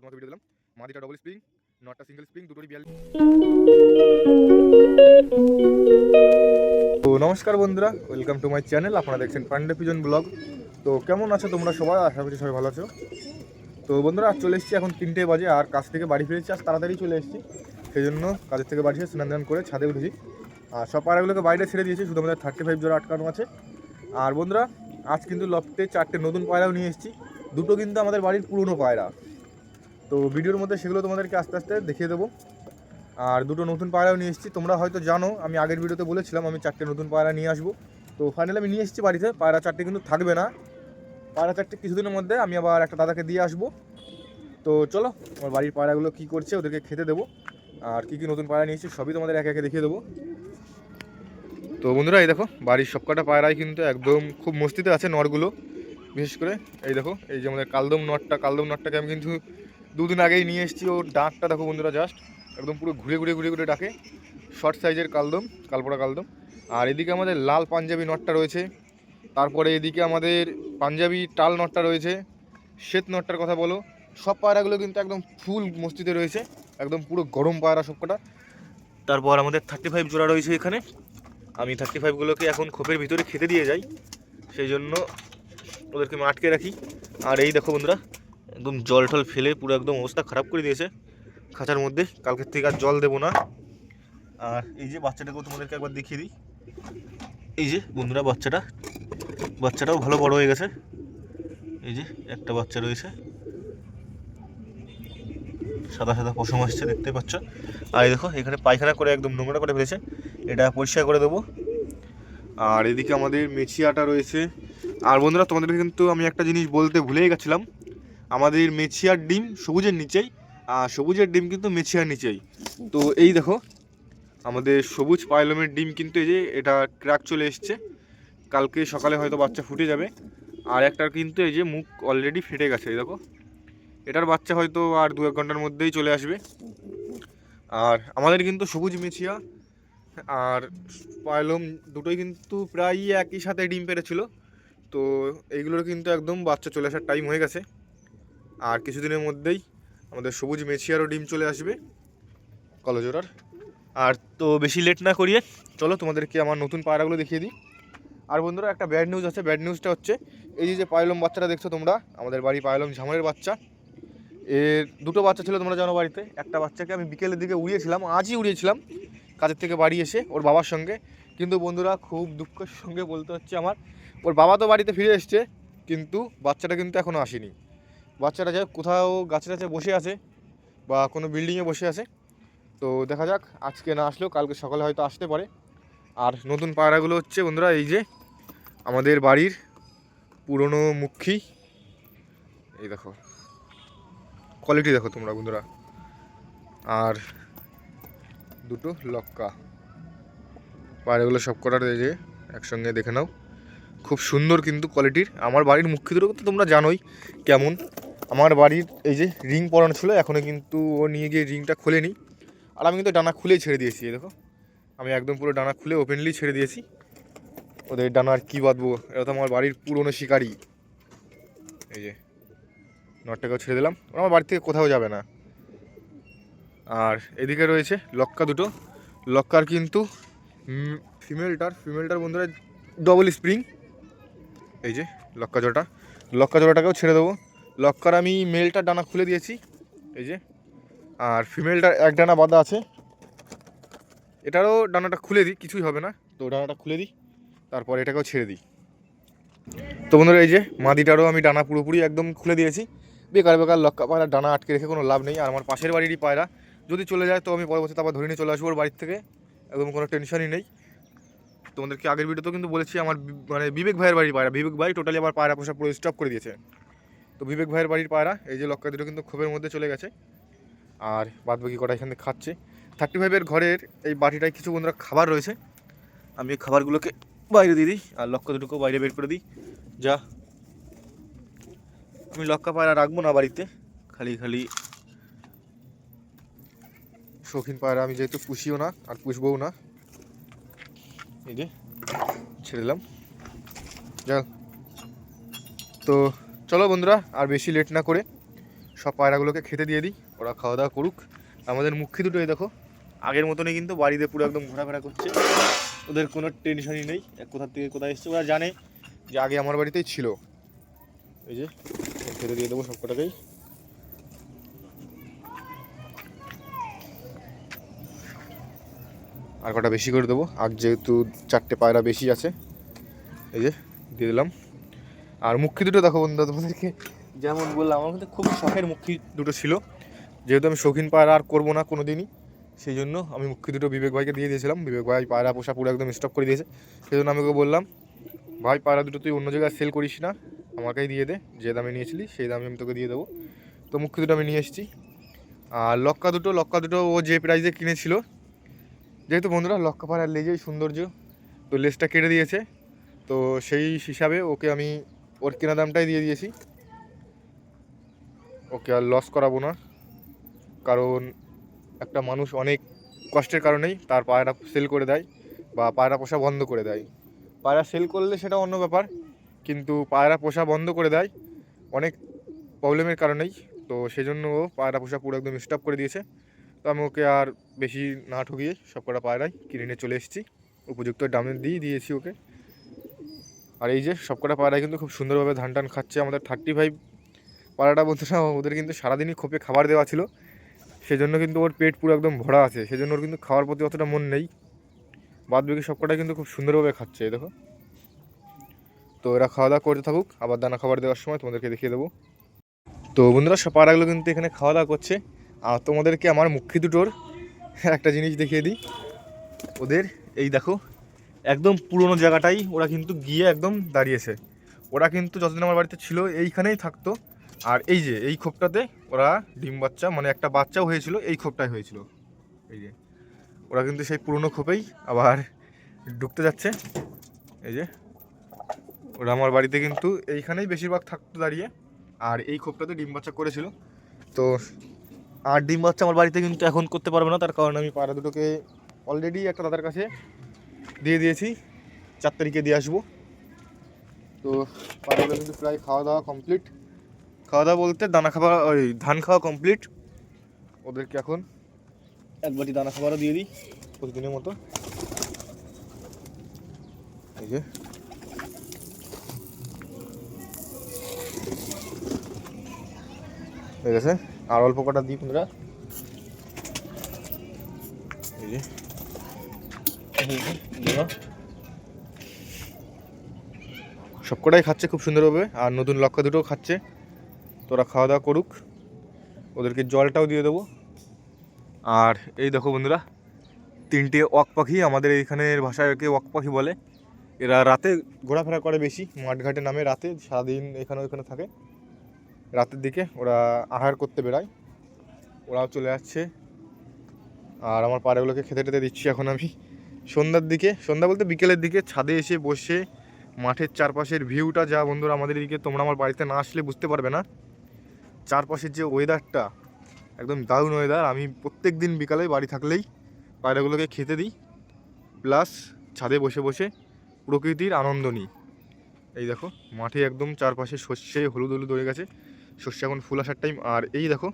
তোমাকে ভিডিও দিলাম। মাদিটা ডবল স্প্রিং নটটা সিঙ্গেল স্প্রিং দুটোরই বিয়াল তো নমস্কার বন্ধুরা ওয়েলকাম টু মাই চ্যানেল আপনারা দেখছেন পান্ডে পিজন ব্লগ তো কেমন আছো তোমরা সবাই? আশা করছি সবাই ভালো আছো। তো বন্ধুরা চলে এসেছি এখন তিনটে বাজে আর কাজ থেকে বাড়ি ফিরেছি, আজ তাড়াতাড়ি চলে এসেছি। সেই জন্য কাজের থেকে বাড়ি স্নান দান করে ছাদে উঠেছি। আর সব পাড়াগুলোকে বাইরে ছেড়ে দিয়েছি, শুধু আমাদের থার্টি ফাইভ জোড়া আটকানো আছে। আর বন্ধুরা, আজ কিন্তু লফটে চারটে নতুন পায়রাও নিয়ে এসেছি। দুটো কিন্তু আমাদের বাড়ির পুরনো পায়রা। তো ভিডিওর মধ্যে সেগুলো তোমাদেরকে আস্তে আস্তে দেখিয়ে দেবো। আর দুটো নতুন পায়রাও নিয়ে এসেছি। তোমরা হয়তো জানো, আমি আগের ভিডিওতে বলেছিলাম আমি চারটে নতুন পায়রা নিয়ে আসব। তো ফাইনালি আমি নিয়ে এসেছি বাড়িতে। পায়রা চারটে কিন্তু থাকবে না। পায়রা চারটে কিছুদিনের মধ্যে আমি আবার একটা দাদাকে দিয়ে আসব। তো চলো, আমার বাড়ির পায়রাগুলো কী করছে ওদেরকে খেতে দেবো। আর কী কী নতুন পায়রা নিয়েছি সবই তোমাদের একে একে দেখিয়ে দেবো। তো বন্ধুরা, এই দেখো, বাড়ির সবকটা পায়রাই কিন্তু একদম খুব মস্তিতে আছে নরগুলো। বিশেষ করে, এই দেখো, এই যে আমাদের কালদম নটটা, কালদম নটটাকে আমি কিন্তু দুদিন আগেই নিয়ে এসেছি ওর ডাকটা দেখো বন্ধুরা জাস্ট একদম পুরো ঘুরে ঘুরে ঘুরে ঘুরে ডাকে। শর্ট সাইজের কালদম, কালপোড়া কালদম। আর এদিকে আমাদের লাল পাঞ্জাবি নটটা রয়েছে। তারপরে এদিকে আমাদের পাঞ্জাবি টাল নটটা রয়েছে। শ্বেত নটটার কথা বলো। সব পায়রাগুলো কিন্তু একদম ফুল মস্তিতে রয়েছে। একদম পুরো গরম পায়রা সবকটা। তারপর আমাদের থার্টি ফাইভ জোড়া রয়েছে এখানে। আমি থার্টি ফাইভগুলোকে এখন খোপের ভিতরে খেতে দিয়ে যাই। সেই জন্য ওদেরকে আমি আটকে রাখি। আর এই দেখো বন্ধুরা একদম জল টল ফেলে পুরো একদম অবস্থা খারাপ করে দিয়েছে। খাঁচার মধ্যে, কালকের থেকে আর জল দেবো না। আর এই যে বাচ্চাটাকেও তোমাদেরকে একবার দেখিয়ে দিই। এই যে বন্ধুরা, বাচ্চাটা, বাচ্চাটাও ভালো বড় হয়ে গেছে। এই যে একটা বাচ্চা রয়েছে। সাদা সাদা পশম আসছে, দেখতে পাচ্ছ? আর এই দেখো, এখানে পায়খানা করে একদম নোংরা করে ফেলেছে। এটা পরিষ্কার করে দেবো। আর এদিকে আমাদের মেছিয়াটা রয়েছে। আর বন্ধুরা, তোমাদেরকে কিন্তু আমি একটা জিনিস বলতে ভুলেই গেছিলাম। আমাদের মেছিয়ার ডিম সবুজের নিচেই, আর সবুজের ডিম কিন্তু মেছিয়ার নিচেই। তো এই দেখো, আমাদের সবুজ পাইলমের ডিম কিন্তু এই যে এটা ক্র্যাক চলে এসছে। কালকে সকালে হয়তো বাচ্চা ফুটে যাবে। আর একটার কিন্তু এই যে মুখ অলরেডি ফেটে গেছে, এই দেখো। এটার বাচ্চা হয়তো আর দু এক ঘণ্টার মধ্যেই চলে আসবে। আর আমাদের কিন্তু সবুজ মেছিয়া, আর পায়লম দুটোই কিন্তু প্রায়ই একই সাথে ডিম পেরেছিল তো এইগুলোর কিন্তু একদম বাচ্চা চলে আসার টাইম হয়ে গেছে। আর কিছুদিনের মধ্যেই আমাদের সবুজ মেছিয়ারও ডিম চলে আসবে কলজোড়ার আর তো বেশি লেট না করিয়ে, চলো তোমাদেরকে আমার নতুন পায়রাগুলো দেখিয়ে দিই। আর বন্ধুরা, একটা ব্যাড নিউজ আছে। ব্যাড নিউজটা হচ্ছে, এই যে যে পায়লম বাচ্চাটা দেখছ তোমরা, আমাদের বাড়ি পায়লম ঝামরের বাচ্চা। এর দুটো বাচ্চা ছিল তোমরা জানো বাড়িতে। একটা বাচ্চাকে আমি বিকেলের দিকে উড়িয়েছিলাম, আজই উড়িয়েছিলাম, কাজের থেকে বাড়ি এসে ওর বাবার সঙ্গে। কিন্তু বন্ধুরা, খুব দুঃখের সঙ্গে বলতে হচ্ছে আমার, ওর বাবা তো বাড়িতে ফিরে এসছে, কিন্তু বাচ্চাটা কিন্তু এখনও আসেনি। বাচ্চাটা যাই কোথাও গাছে গাছে বসে আছে বা কোনো বিল্ডিংয়ে বসে আছে। তো দেখা যাক, আজকে না আসলেও কালকে সকালে হয়তো আসতে পারে। আর নতুন পায়রাগুলো হচ্ছে বন্ধুরা, এই যে আমাদের বাড়ির পুরনো মুখী। এই দেখো কোয়ালিটি দেখো তোমরা বন্ধুরা। আর দুটো লক্কা। পায়রাগুলো সব কটার এই যে একসঙ্গে দেখে নাও। খুব সুন্দর কিন্তু কোয়ালিটির আমার বাড়ির মুখ্য দুটো তো তোমরা জানোই কেমন। আমার বাড়ির এই যে রিং পরানো ছিল এখনও কিন্তু ও নিয়ে গিয়ে রিংটা খুলেনি। আর আমি কিন্তু ডানা খুলেই ছেড়ে দিয়েছি দেখো। আমি একদম পুরো ডানা খুলে ওপেনলি ছেড়ে দিয়েছি। ওদের ডানা আর কী বাঁধবো? এটা তো আমার বাড়ির পুরনো শিকারি। এই যে, নটটাকেও ছেড়ে দিলাম। ওরা আমার বাড়ি থেকে কোথাও যাবে না। আর এদিকে রয়েছে লক্কা দুটো। লক্কার কিন্তু ফিমেলটার ফিমেলটার বন্ধুরা ডবল স্প্রিং এই যে, লক্কা জোড়াটা। লক্কা জোড়াটাকেও ছেড়ে দেবো। লক্কার আমি মেলটার ডানা খুলে দিয়েছি, এই যে। আর ফিমেলটার এক ডানা বাঁধা আছে। এটারও ডানাটা খুলে দিই, কিছুই হবে না। তো ডানাটা খুলে দিই, তারপর এটাকেও ছেড়ে দিই। তো বন্ধুরা, এই যে মাদিটারও আমি ডানা পুরোপুরি একদম খুলে দিয়েছি। বেকার বেকার লক্কা পায়রা, ডানা আটকে রেখে কোনো লাভ নেই। আর আমার পাশের বাড়িরই পায়রা, যদি চলে যায় তো আমি পরবর্তীতে আবার ধরে নিয়ে চলে আসব ওর বাড়ির থেকে। একদম কোনো টেনশনই নেই। তোমাদেরকে আগের ভিডিওতেও কিন্তু বলেছি, আমার মানে বিবেক ভাইয়ের বাড়ির পায়রা, বিবেক ভাই টোটালি আমার পায়রা পোষা পুরো স্টপ করে দিয়েছে। তো বিবেক ভাইয়ের বাড়ির পায়রা, এই যে লক্কা দুটো কিন্তু ক্ষোভের মধ্যে চলে গেছে। আর বাদ বাকি কটা এখানে খাচ্ছে। থার্টি ফাইভের ঘরের এই বাটিটায় কিছু বন্ধুরা খাবার রয়েছে। আমি এই খাবারগুলোকে বাইরে দিয়ে দিই, আর লক্কা দুটোকেও বাইরে বের করে দিই। যা। আমি লক্কা পায়রা রাখব না বাড়িতে। খালি খালি শৌখিন পায়রা, আমি যেহেতু পুষিও না, আর পুষবও না। এই যে, ছেড়ে দিলাম। যা তো চলো বন্ধুরা, আর বেশি লেট না করে সব পায়রাগুলোকে খেতে দিয়ে দিই, ওরা খাওয়া দাওয়া করুক। আমাদের মুখী দুটোই দেখো। আগের মতনই কিন্তু বাড়িতে পুরো একদম ঘোরাফেরা করছে। ওদের কোনো টেনশনই নেই, এক কোথা থেকে কোথায় এসছে, ওরা জানে যে আগে আমার বাড়িতেই ছিল। এই যে, খেতে দিয়ে দেবো সব কটাকেই আর কটা বেশি করে দেবো? আর যেহেতু চারটে পায়রা বেশি আছে, এই যে, দিয়ে দিলাম। আর মুখী দুটো দেখো বন্ধুরা তোমাদেরকে। যেমন বললাম, আমার কিন্তু খুব শখের মুখী দুটো ছিল। যেহেতু আমি শৌখিন পায়রা আর করব না কোনো দিনই সেই জন্য আমি মুখী দুটো বিবেক ভাইকে দিয়ে দিয়েছিলাম। বিবেক ভাই পায়রা পোষা পুরো একদম স্টপ করে দিয়েছে। সেই জন্য আমি ওকে বললাম, ভাই, পায়রা দুটো তুই অন্য জায়গায় সেল করিস না, আমাকেই দিয়ে দে। যে দামে নিয়েছিলি, সেই দামে আমি তোকে দিয়ে দেবো। তো মুখী দুটো আমি নিয়ে এসেছি। আর লক্কা দুটো লক্কা দুটো ও যে প্রাইসে কিনেছিল, যেহেতু বন্ধুরা লক্কা পাড়ার লেজেই সৌন্দর্য, তো লেজটা কেটে দিয়েছে। তো সেই হিসাবে ওকে আমি ওর কেনা দামটাই দিয়ে দিয়েছি। ওকে আর লস করাবো না। কারণ একটা মানুষ অনেক কষ্টের কারণেই তার পায়রা সেল করে দেয় বা পায়রা পোষা বন্ধ করে দেয়। পায়রা সেল করলে সেটা অন্য ব্যাপার, কিন্তু পায়রা পোষা বন্ধ করে দেয় অনেক প্রবলেমের কারণেই। তো সেজন্য ও পায়রা পোষা পুরো একদম স্টপ করে দিয়েছে। তো আমি ওকে আর বেশি না ঠকিয়ে সব কটা পায়রাই কিনে নিয়ে চলে এসেছি। উপযুক্ত দামে দিয়ে দিয়েছি ওকে। আর এই যে সবকটা পায়রা কিন্তু খুব সুন্দরভাবে ধান টান খাচ্ছে। আমাদের থার্টি ফাইভ পায়রাটা বন্ধুরা ওদের কিন্তু সারাদিনই খোপে খাবার দেওয়া ছিল। সেজন্য কিন্তু ওর পেট পুরো একদম ভরা আছে। সেজন্য ওর কিন্তু খাওয়ার প্রতি অতটা মন নেই। বাদ বাকি সবকটাই কিন্তু খুব সুন্দরভাবে খাচ্ছে দেখো। তো এরা খাওয়া দাওয়া করতে থাকুক, আবার দানা খাবার দেওয়ার সময় তোমাদেরকে দেখিয়ে দেবো। তো বন্ধুরা, সব পায়রাগুলো কিন্তু এখানে খাওয়া দাওয়া করছে। আর তোমাদেরকে আমার মুখী দুটোর একটা জিনিস দেখিয়ে দিই। ওদের, এই দেখো একদম পুরনো জায়গাটাই ওরা কিন্তু গিয়ে একদম দাঁড়িয়েছে। ওরা কিন্তু যতদিন আমার বাড়িতে ছিল এইখানেই থাকতো। আর এই যে, এই খোপটাতে ওরা ডিম বাচ্চা মানে একটা বাচ্চাও হয়েছিল, এই খোপটাই হয়েছিল। এই যে, ওরা কিন্তু সেই পুরনো খোপেই আবার ঢুকতে যাচ্ছে। এই যে, ওরা আমার বাড়িতে কিন্তু এইখানেই বেশিরভাগ থাকতো দাঁড়িয়ে। আর এই খোপটাতে ডিম বাচ্চা করেছিল। তো, আর ডিম বাচ্চা আমার বাড়িতে কিন্তু এখন করতে পারবে না, তার কারণ আমি পাড়া দুটোকে অলরেডি একটা দাদার কাছে দিয়ে দিয়েছি। চার তারিখে দিয়ে আসব। তো পায়রাগুলো কিন্তু প্রায় খাওয়া দাওয়া কমপ্লিট খাওয়া দাওয়া বলতে দানা খাওয়া ওই ধান খাওয়া কমপ্লিট ওদেরকে এখন এক বাটি দানা খাবারও দিয়ে দিই প্রতিদিনের মতো। এই যে। ঠিক আছে আর অল্প কটা দিই বন্ধুরা সবকটাই খাচ্ছে, খুব সুন্দরভাবে আর নতুন লক্ষ্য দুটোও খাচ্ছে। তোরা খাওয়া দাওয়া করুক। ওদেরকে জলটাও দিয়ে দেবো। আর এই দেখো বন্ধুরা, তিনটে অক পাখি, আমাদের এইখানের ভাষায় একে অক পাখি বলে। এরা রাতে ঘোরাফেরা করে বেশি, মাঠঘাটে নামে রাতে, সারাদিন এখানে ওইখানে থাকে। রাতের দিকে ওরা আহার করতে বেড়ায়। ওরাও চলে যাচ্ছে আর আমার পাড়াগুলোকে খেতে টেতে দিচ্ছি এখন আমি। সন্ধ্যার দিকে, সন্ধ্যা বলতে বিকেলের দিকে ছাদে এসে বসে মাঠের চারপাশের ভিউটা যা বন্ধুরা আমাদের এদিকে, তোমরা আমার বাড়িতে না আসলে বুঝতে পারবে না। চারপাশের যে ওয়েদারটা একদম দারুণ ওয়েদার আমি প্রত্যেক দিন বিকালে বাড়ি থাকলেই পায়রাগুলোকে খেতে দিই। প্লাস ছাদে বসে বসে প্রকৃতির আনন্দ নিই। এই দেখো, মাঠে একদম চারপাশে শস্যে হলুদ হলুদ হয়ে গেছে। শস্য এখন ফুল আসার টাইম আর এই দেখো,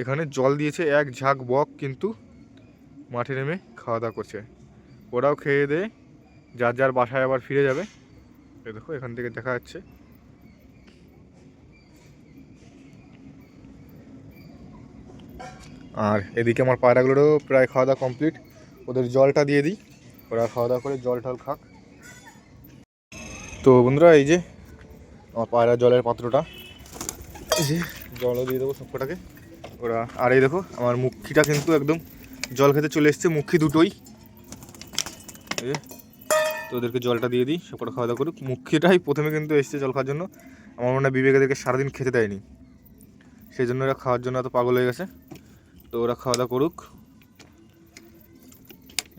এখানে জল দিয়েছে এক ঝাঁক বক, কিন্তু মাঠে নেমে খাওয়া দাওয়া করছে। ওরাও খেয়ে দিয়ে যার যার বাসায় আবার ফিরে যাবে। এই দেখো, এখান থেকে দেখা যাচ্ছে। আর এদিকে আমার পায়রাগুলোরও প্রায় খাওয়া দাওয়া কমপ্লিট। ওদের জলটা দিয়ে দিই। ওরা খাওয়া দাওয়া করে জল টল খাক। তো বন্ধুরা, এই যে আমার পায়রা জলের পাত্রটা, এই যে জলও দিয়ে দেবো সবকটাকে। ওরা, আর এই দেখো, আমার মুখিটা কিন্তু একদম জল খেতে চলে এসছে, মুখি দুটোই। তো ওদেরকে জলটা দিয়ে দিই, সবকটা খাওয়া দাওয়া করুক। মুখিটাই প্রথমে কিন্তু এসছে জল খাওয়ার জন্য। আমার মনে হয় বিবেক এদেরকে সারাদিন খেতে দেয়নি। সেই জন্য ওরা খাওয়ার জন্য এত পাগল হয়ে গেছে। তো ওরা খাওয়া দাওয়া করুক।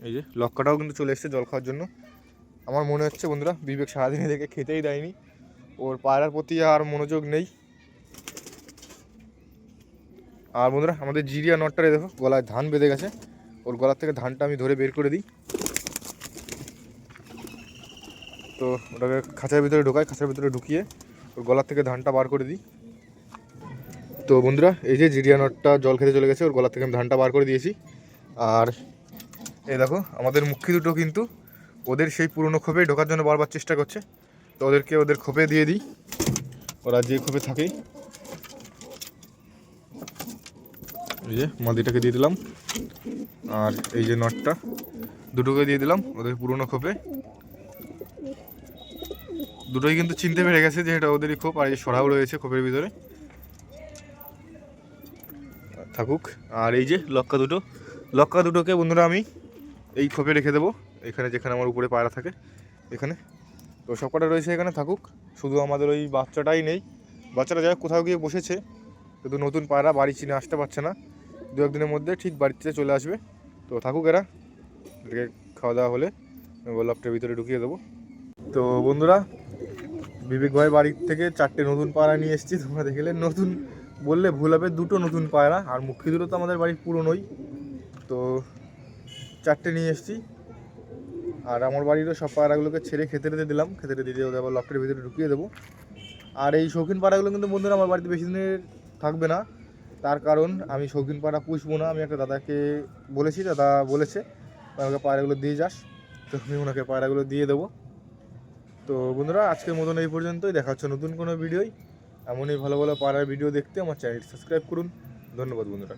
এই যে, লক্কাটাও কিন্তু চলে এসছে জল খাওয়ার জন্য। আমার মনে হচ্ছে বন্ধুরা, বিবেক সারাদিন এদেরকে খেতেই দেয়নি। ওর পায়রার প্রতি আর মনোযোগ নেই। আর বন্ধুরা, আমাদের জিরিয়া নটটারে দেখো, গলায় ধান বেঁধে গেছে। ওর গলার থেকে ধানটা আমি ধরে বের করে দিই। তো ওটাকে খাঁচার ভিতরে ঢোকাই, খাঁচার ভিতরে ঢুকিয়ে ওর গলার থেকে ধানটা বার করে দিই। তো বন্ধুরা, এই যে জিরিয়া নটটা জল খেতে চলে গেছে, ওর গলার থেকে আমি ধানটা বার করে দিয়েছি। আর এই দেখো, আমাদের মুখী দুটো কিন্তু ওদের সেই পুরনো খোপে ঢোকার জন্য বারবার চেষ্টা করছে। তো ওদেরকে ওদের খোপে দিয়ে দিই। ওরা যে খোপে থাকে। এই যে মাদিটাকে দিয়ে দিলাম। আর এই যে নটটা, দুটোকে দিয়ে দিলাম ওদের পুরনো খোপে দুটোই কিন্তু চিনতে পেরে গেছে যে এটা ওদেরই খোপ আর এই সরাও রয়েছে খোপের ভিতরে। থাকুক। আর এই যে লক্কা দুটো। লক্কা দুটোকে বন্ধুরা আমি এই খোপে রেখে দেবো। এখানে যেখানে আমার উপরে পায়রা থাকে, এখানে। তো সব কটা রয়েছে এখানে, থাকুক। শুধু আমাদের ওই বাচ্চাটাই নেই। বাচ্চাটা যাই কোথাও গিয়ে বসেছে। কিন্তু নতুন পায়রা বাড়ি চিনে আসতে পারছে না। দু একদিনের মধ্যে ঠিক বাড়িতে চলে আসবে। তো থাকুক এরা। এদেরকে খাওয়া দাওয়া হলে গোলাপটার ভিতরে ঢুকিয়ে দেবো। তো বন্ধুরা বিবেক ভাই বাড়ির থেকে চারটে নতুন পায়রা নিয়ে এসেছি, তোমরা দেখলে নতুন বললে ভুল হবে, দুটো নতুন পায়রা, আর মুখী দুটো তো আমাদের বাড়ির পুরনোই। তো চারটে নিয়ে এসেছি, আর আমার বাড়িরও সব পায়রাগুলোকে ছেড়ে খেতে রেতে দিলাম, খেতে রেতে দিয়ে আবার লকটের ভিতরে ঢুকিয়ে দেবো। আর এই শৌখিন পাড়াগুলো কিন্তু বন্ধুরা আমার বাড়িতে বেশি দিনের থাকবে না, তার কারণ আমি শৌখিন পাড়া পুষবো না, আমি একটা দাদাকে বলেছি, দাদা বলেছে, আমাকে পায়রাগুলো দিয়ে যাস, তো আমি ওনাকে পায়রাগুলো দিয়ে দেবো। তো বন্ধুরা, আজকের মতন এই পর্যন্তই। দেখা হচ্ছে নতুন কোনো ভিডিওই এমনই ভালো ভালো পাড়ার ভিডিও দেখতে আমার চ্যানেলটি সাবস্ক্রাইব করুন। ধন্যবাদ বন্ধুরা।